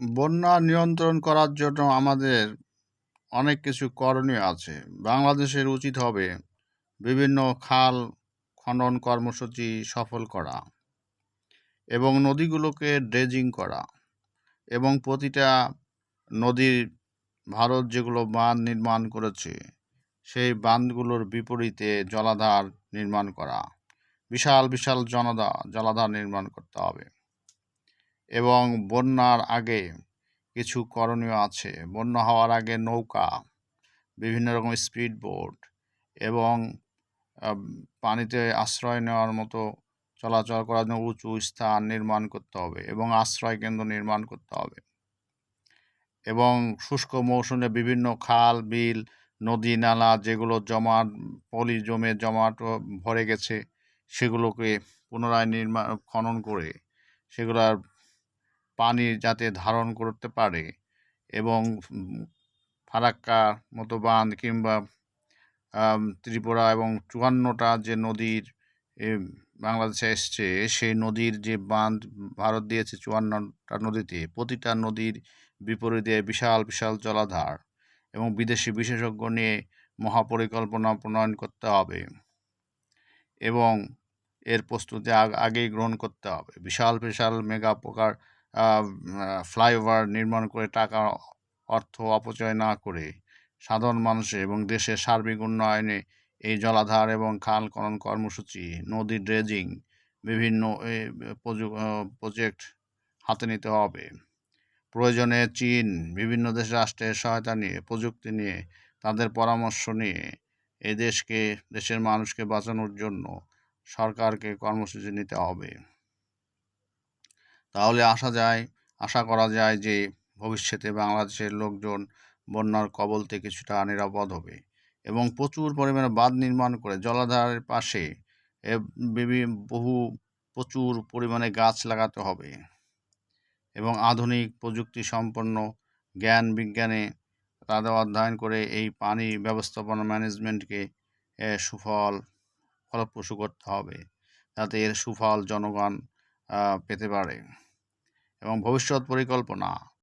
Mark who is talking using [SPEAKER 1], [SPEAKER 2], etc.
[SPEAKER 1] বন্যা নিয়ন্ত্রণ করার জন্য আমাদের অনেক কিছু করণীয় আছে। বাংলাদেশের উচিত হবে বিভিন্ন খাল খনন কর্মসূচি সফল করা এবং নদীগুলোকে ড্রেজিং করা এবং প্রতিটা নদীর ভারত যেগুলো বাঁধ নির্মাণ করেছে, সেই বাঁধগুলোর বিপরীতে জলাধার নির্মাণ করা। বিশাল বিশাল জনদা, জলাধার নির্মাণ করতে হবে। এবং বন্যার আগে কিছু করণীয় আছে। বন্যা হওয়ার আগে নৌকা, বিভিন্ন রকম স্পিড বোট এবং পানিতে আশ্রয় নেওয়ার মতো চলাচল করার জন্য উঁচু স্থান নির্মাণ করতে হবে এবং আশ্রয় কেন্দ্র নির্মাণ করতে হবে। এবং শুষ্ক মৌসুমে বিভিন্ন খাল, বিল, নদী, নালা যেগুলো জমাট, পলি জমে জমাট ভরে গেছে, সেগুলোকে পুনরায় নির্মাণ খনন করে সেগুলার পানি যাতে ধারণ করতে পারে এবং ফারাক্কা মতো বাঁধ কিংবা ত্রিপুরা এবং চুয়ান্নটা যে নদীর বাংলাদেশে এসছে, সেই নদীর যে বাঁধ ভারত দিয়েছে চুয়ান্নটা নদীতে, প্রতিটা নদীর বিপরীতে বিশাল বিশাল জলাধার এবং বিদেশি বিশেষজ্ঞ নিয়ে মহাপরিকল্পনা প্রণয়ন করতে হবে এবং এর প্রস্তুতি আগ- আগেই গ্রহণ করতে হবে। বিশাল বিশাল মেগা প্রকার ফ্লাইওভার নির্মাণ করে টাকা অর্থ অপচয় না করে সাধারণ মানুষে এবং দেশের সার্বিক উন্নয়নে এই জলাধার এবং খাল খনন কর্মসূচি নদী ড্রেজিং বিভিন্ন এ, প্রজেক্ট হাতে নিতে হবে। প্রয়োজনে চীন বিভিন্ন দেশ রাষ্ট্রের সহায়তা নিয়ে প্রযুক্তি নিয়ে তাদের পরামর্শ নিয়ে এই দেশকে দেশের মানুষকে বাঁচানোর জন্য সরকারকে কর্মসূচি নিতে হবে। তাহলে আসা যায়, আশা করা যায় যে ভবিষ্যতে বাংলাদেশের লোকজন বন্যার কবল থেকে কিছুটা নিরাপদ হবে এবং প্রচুর পরিমাণে বাঁধ নির্মাণ করে জলাধারের পাশে বহু প্রচুর পরিমাণে গাছ লাগাতে হবে এবং আধুনিক প্রযুক্তি সম্পন্ন জ্ঞান বিজ্ঞানে তাদের অধ্যয়ন করে এই পানি ব্যবস্থাপনা ম্যানেজমেন্টকে সুফল, ফলপ্রসূ করতে হবে যাতে এর সুফল জনগণ পেতে পারে। এবং ভবিষ্যৎ পরিকল্পনা